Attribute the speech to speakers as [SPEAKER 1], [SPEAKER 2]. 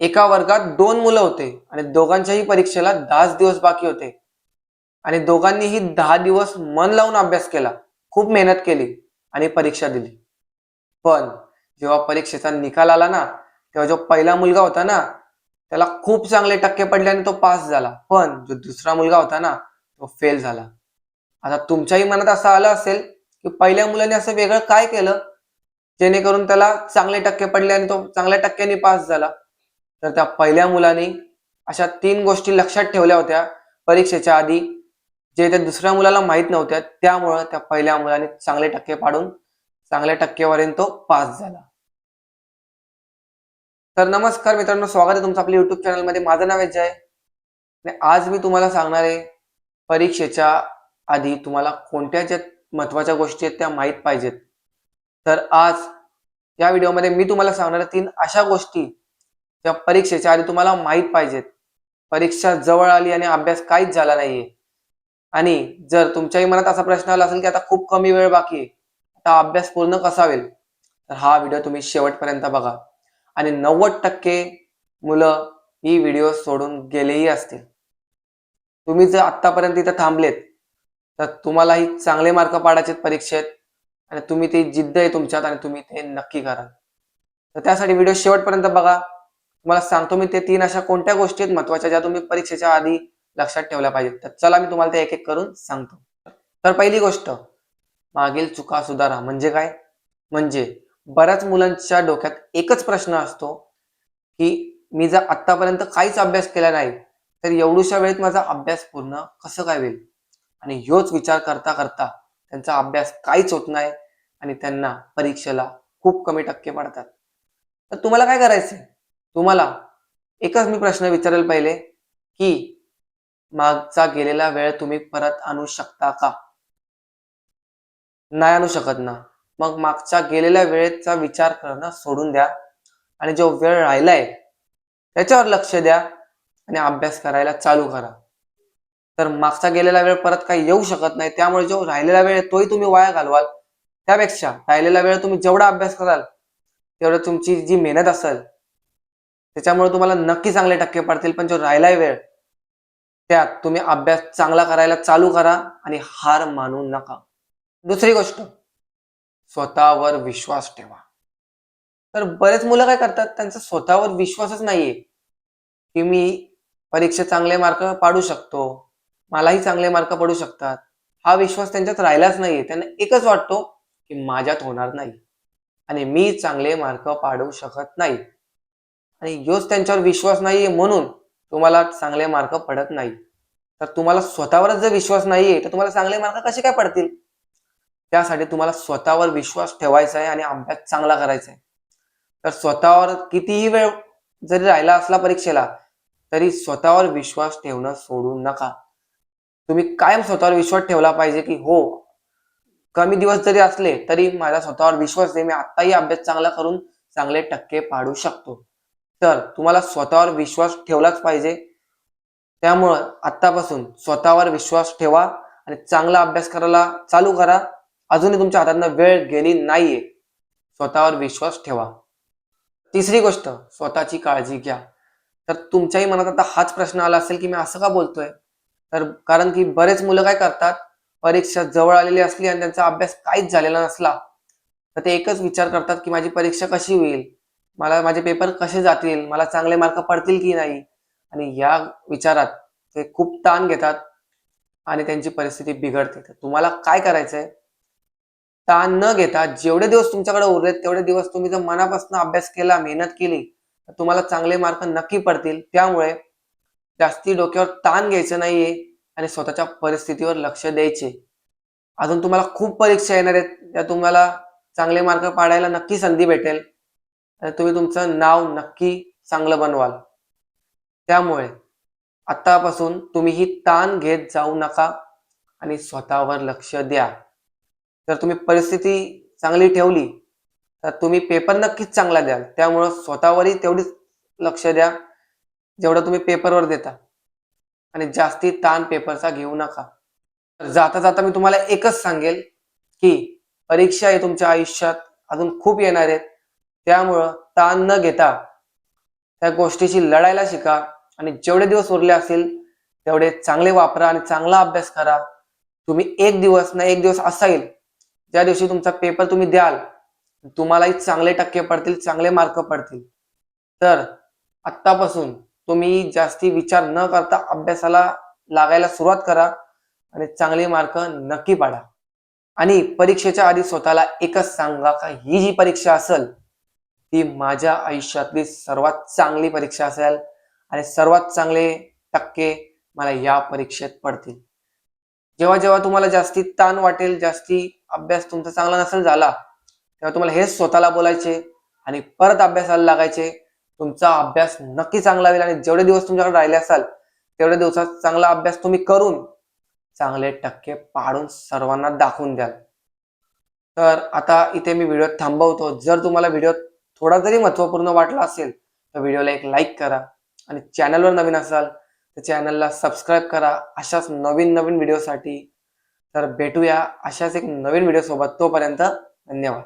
[SPEAKER 1] एका वर्गात दोन मुलं होते आणि दोघांच्याही परीक्षेला दहाच दिवस बाकी होते. आणि दोघांनीही दहा दिवस मन लावून अभ्यास केला. खूप मेहनत केली आणि परीक्षा दिली. पण जेव्हा परीक्षेचा निकाल आला ना तेव्हा जो पहिला मुलगा होता ना त्याला खूप चांगले टक्के पडले आणि तो पास झाला. पण जो दुसरा मुलगा होता ना तो फेल झाला. आता तुमच्याही मनात असं आलं असेल की पहिल्या मुलाने असं वेगळं काय केलं जेणेकरून त्याला चांगले टक्के पडले आणि तो चांगल्या टक्क्यांनी पास झाला? तर त्या पहिल्या मुलाने अशा तीन गोष्टी लक्षात ठेवल्या होत्या परीक्षेच्या आधी. जे त्या दुसऱ्या मुलाला माहीत नव्हत्या त्यामुळं त्या पहिल्या मुलाने चांगले टक्के पाडून चांगल्या टक्केवारीने तो पास झाला. तर नमस्कार मित्रांनो स्वागत आहे तुमचं आपल्या युट्यूब चॅनलमध्ये माझं नाव विजय आणि आज मी तुम्हाला सांगणार आहे परीक्षेच्या आधी तुम्हाला कोणत्या ज्या महत्त्वाच्या गोष्टी आहेत त्या माहीत पाहिजेत. तर आज या व्हिडिओमध्ये मी तुम्हाला सांगणार तीन अशा गोष्टी त्या परीक्षेच्या आधी तुम्हाला माहीत पाहिजेत. परीक्षा जवळ आली आणि अभ्यास काहीच झाला नाहीये. आणि जर तुमच्याही मनात असा प्रश्न आला असेल की आता खूप कमी वेळ बाकी आहे आता अभ्यास पूर्ण कसा होईल? तर हा व्हिडिओ तुम्ही शेवटपर्यंत बघा. आणि नव्वद टक्के मुलं ही व्हिडिओ सोडून गेलेही असतील. तुम्ही जर आत्तापर्यंत इथं थांबलेत तर तुम्हालाही चांगले मार्क पाडायचे परीक्षेत आणि तुम्ही ती जिद्द आहे तुमच्यात आणि तुम्ही ते नक्की कराल तर त्यासाठी व्हिडिओ शेवटपर्यंत बघा. तुम्हाला सांगतो मी ते तीन अशा कोणत्या गोष्टी आहेत महत्त्वाच्या ज्या तुम्ही परीक्षेच्या आधी लक्षात ठेवल्या पाहिजेत. तर चला मी तुम्हाला ते एक एक करून सांगतो. तर पहिली गोष्ट मागील चुका सुधारा. म्हणजे काय? म्हणजे बऱ्याच मुलांच्या डोक्यात एकच प्रश्न असतो की मी जर आतापर्यंत काहीच अभ्यास केला नाही तर एवढूशा वेळेत माझा अभ्यास पूर्ण कसं काय होईल? आणि ह्योच विचार करता करता त्यांचा अभ्यास काहीच होत नाही आणि त्यांना परीक्षेला खूप कमी टक्के पडतात. तर तुम्हाला काय करायचंय? तुम्हाला एकच मी प्रश्न विचारेल पहिले की मागचा गेलेला वेळ तुम्ही परत आणू शकता का? नाही आणू शकत ना. मग मागच्या गेलेल्या वेळेचा विचार करणं सोडून द्या. आणि जो वेळ राहिलाय त्याच्यावर लक्ष द्या आणि अभ्यास करायला चालू करा. तर मागचा गेलेला वेळ परत काही येऊ शकत नाही. त्यामुळे जो राहिलेला वेळ आहे तोही तुम्ही वाया घालवाल. त्यापेक्षा राहिलेला वेळ तुम्ही जेवढा अभ्यास कराल तेवढं तुमची जी मेहनत असेल त्याच्यामुळे तुम्हाला नक्की चांगले टक्के पडतील पण जो राहिलाय वेळ त्यात तुम्ही अभ्यास चांगला करायला चालू करा आणि हार मानू नका. दुसरी गोष्ट स्वतःवर विश्वास ठेवा. तर बरेच मुलं काय करतात त्यांचा स्वतःवर विश्वासच नाहीये की मी परीक्षेत चांगले मार्क पाडू शकतो मलाही चांगले मार्क पडू शकतात. हा विश्वास त्यांच्यात राहिलाच नाहीये. त्यांना एकच वाटतो की माझ्यात होणार नाही आणि मी चांगले मार्क पाडू शकत नाही. आणि योच त्यांच्यावर विश्वास नाहीये म्हणून तुम्हाला चांगले मार्क पडत नाही. तर तुम्हाला स्वतःवरच जर विश्वास नाहीये तर तुम्हाला चांगले मार्क कसे काय पडतील? त्यासाठी तुम्हाला स्वतःवर विश्वास ठेवायचा आहे आणि अभ्यास चांगला करायचा आहे. तर स्वतःवर कितीही वेळ जरी राहिला असला परीक्षेला तरी स्वतःवर विश्वास ठेवणं सोडू नका. तुम्ही कायम स्वतःवर विश्वास ठेवला पाहिजे की हो कमी दिवस जरी असले तरी माझा स्वतःवर विश्वास आहे मी आत्ताही अभ्यास चांगला करून चांगले टक्के पाडू शकतो. तर तुम्हाला स्वतःवर विश्वास ठेवलाच पाहिजे. त्यामुळं आत्तापासून स्वतःवर विश्वास ठेवा आणि चांगला अभ्यास करायला चालू करा. अजूनही तुमच्या हातातनं वेळ गेली नाहीये. स्वतःवर विश्वास ठेवा. तिसरी गोष्ट स्वतःची काळजी घ्या. तर तुमच्याही मनात आता हाच प्रश्न आला असेल की मी असं का बोलतोय? तर कारण की बरेच मुलं काय करतात परीक्षा जवळ आलेली असली आणि त्यांचा अभ्यास काहीच झालेला नसला तर ते एकच विचार करतात की माझी परीक्षा कशी होईल? मला माझे पेपर कसे जातील मला चांगले मार्क पडतील की नाही? आणि या विचारात ते खूप ताण घेतात आणि त्यांची परिस्थिती बिघडते. तर तुम्हाला काय करायचंय? ताण न घेता जेवढे दिवस तुमच्याकडे उरलेत तेवढे दिवस तुम्ही जर मनापासून अभ्यास केला मेहनत केली तर तुम्हाला चांगले मार्क नक्की पडतील. त्यामुळे जास्ती डोक्यावर ताण घ्यायचं नाहीये आणि स्वतःच्या परिस्थितीवर लक्ष द्यायचे. अजून तुम्हाला खूप परीक्षा येणार आहेत. त्या तुम्हाला चांगले मार्क पाडायला नक्की संधी भेटेल. तर तुम्ही तुमचं नाव नक्की चांगलं बनवाल. त्यामुळे आतापासून तुम्ही ही ताण घेत जाऊ नका आणि स्वतःवर लक्ष द्या. जर तुम्ही परिस्थिती चांगली ठेवली तर तुम्ही पेपर नक्कीच चांगला द्याल. त्यामुळं स्वतःवरही तेवढीच लक्ष द्या जेवढं तुम्ही पेपरवर देता. आणि जास्ती ताण पेपरचा घेऊ नका. तर जाता जाता मी तुम्हाला एकच सांगेल की परीक्षा हे तुमच्या आयुष्यात अजून खूप येणार आहेत. त्यामुळं ताण न घेता त्या गोष्टीशी लढायला शिका आणि जेवढे दिवस उरले असतील तेवढे चांगले वापरा आणि चांगला अभ्यास करा. तुम्ही एक दिवस ना एक दिवस असाईल ज्या दिवशी तुमचा पेपर तुम्ही द्याल तुम्हालाही चांगले टक्के पडतील चांगले मार्क पडतील. तर आत्तापासून तुम्ही जास्ती विचार न करता अभ्यासाला लागायला सुरुवात करा आणि चांगले मार्क नक्की पाडा. आणि परीक्षेच्या आधी स्वतःला एकच सांगा का ही जी परीक्षा असेल ती माझ्या आयुष्यातली सर्वात चांगली परीक्षा असेल आणि सर्वात चांगले टक्के मला या परीक्षेत पडतील. जेव्हा जेव्हा तुम्हाला जास्ती ताण वाटेल जास्ती अभ्यास तुमचा चांगला नसेल झाला तेव्हा तुम्हाला हेच स्वतःला बोलायचे आणि परत अभ्यासाला लागायचे. तुमचा अभ्यास नक्की चांगला होईल आणि जेवढे दिवस तुमच्याकडे राहिले असाल तेवढ्या दिवसात चांगला अभ्यास तुम्ही करून चांगले टक्के पाडून सर्वांना दाखवून द्याल. तर आता इथे मी व्हिडिओ थांबवतो. जर तुम्हाला व्हिडिओ थोडा जरी महत्त्वपूर्ण वाटला असेल तर व्हिडिओला एक लाईक करा आणि चॅनलवर नवीन असाल तर चॅनलला सबस्क्राईब करा. अशाच नवीन नवीन व्हिडिओसाठी तर भेटूया अशाच एक नवीन व्हिडिओ सोबत तोपर्यंत धन्यवाद.